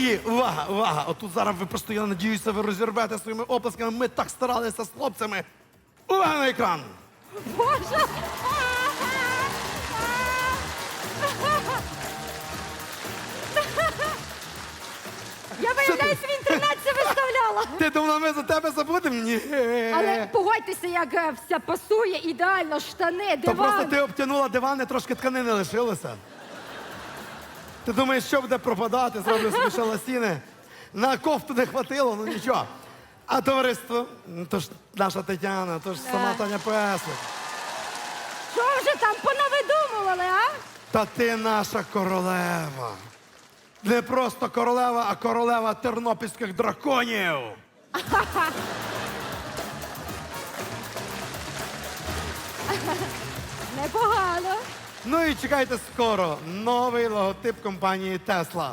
І увага, увага! Отут зараз ви просто, я надіюся, ви розірвете своїми оплесками. Ми так старалися з хлопцями. Увага на екран! Боже! Я виявляюсь в інтернет це виставляла. Ти думала, ми за тебе забудемо? Ні. Але погодьтеся, як е, все пасує ідеально, штани, То просто ти обтянула диван, і трошки тканини лишилося. Ти думаєш, що буде пропадати, зроблю собі ще. На кофту не хватило, ну нічого. А товариство, ну, то ж наша Тетяна, то ж сама Таня Песлик. Що вже там понавидумували, а? Та ти наша королева. Не просто королева, а королева тернопільських драконів. Непогано. Ну і чекайте скоро новий логотип компанії Тесла.